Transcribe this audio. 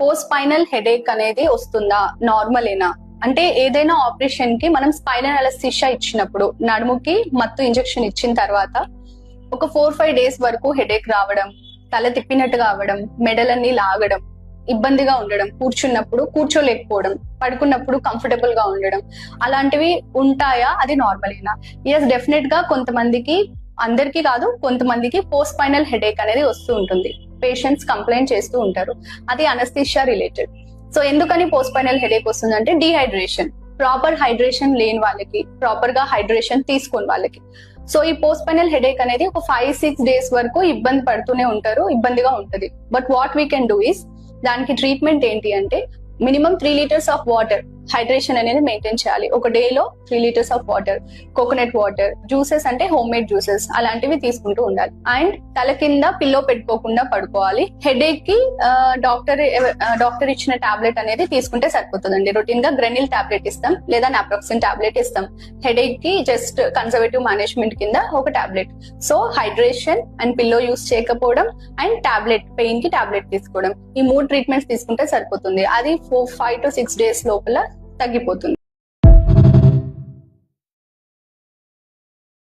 Post headache అనేది వస్తుందా? నార్మలేనా అంటే ఏదైనా ఆపరేషన్కి మనం స్పైనల్ అనస్థిషియా ఇచ్చినప్పుడు నడుముకి మత్తు ఇంజెక్షన్ ఇచ్చిన తర్వాత ఒక ఫోర్ ఫైవ్ డేస్ వరకు హెడేక్ రావడం తల తిప్పినట్టు కావడం మెడలన్నీ లాగడం ఇబ్బందిగా ఉండడం కూర్చున్నప్పుడు కూర్చోలేకపోవడం పడుకున్నప్పుడు కంఫర్టబుల్గా ఉండడం అలాంటివి ఉంటాయా? అది నార్మలేనా ఎస్ డెఫినెట్గా కొంతమందికి అందరికీ కాదు కొంతమందికి పోస్ట్ స్పైనల్ హెడేక్ అనేది వస్తూ ఉంటుంది. పేషెంట్స్ కంప్లైంట్ చేస్తూ ఉంటారు. అది అనస్థిషియా రిలేటెడ్ సో ఎందుకని పోస్ట్ స్పైనల్ హెడేక్ వస్తుందంటే డిహైడ్రేషన్ ప్రాపర్ హైడ్రేషన్ లేని వాళ్ళకి ప్రాపర్గా హైడ్రేషన్ తీసుకోని వాళ్ళకి. సో ఈ పోస్ట్పైనల్ హెడేక్ అనేది ఒక ఫైవ్ సిక్స్ డేస్ వరకు ఇబ్బంది పడుతూనే ఉంటారు ఇబ్బందిగా ఉంటది. But what we can do is దానికి ట్రీట్మెంట్ ఏంటి అంటే minimum three litres of water hydration అనేది మెయింటైన్ చేయాలి. ఒక డేలో three litres of water coconut water juices అంటే హోమ్ మేడ్ జ్యూసెస్ అలాంటివి తీసుకుంటూ ఉండాలి. అండ్ తల కింద పిల్లో పెట్టుకోకుండా పడుకోవాలి. హెడేక్కి డాక్టర్ డాక్టర్ ఇచ్చిన టాబ్లెట్ అనేది తీసుకుంటే సరిపోతుందండి. రొటీన్గా గ్రెనిల్ టాబ్లెట్ ఇస్తాం లేదా నాప్రాక్సిన్ టాబ్లెట్ ఇస్తాం. హెడేక్కి జస్ట్ కన్సర్వేటివ్ మేనేజ్మెంట్ కింద ఒక tablet. So hydration and pillow use చేయకపోవడం అండ్ టాబ్లెట్ పెయిన్కి టాబ్లెట్ తీసుకోవడం. ఈ మూడు ట్రీట్మెంట్స్ తీసుకుంటే సరిపోతుంది. అది four five to six days లోపల తగ్గిపోతుంది.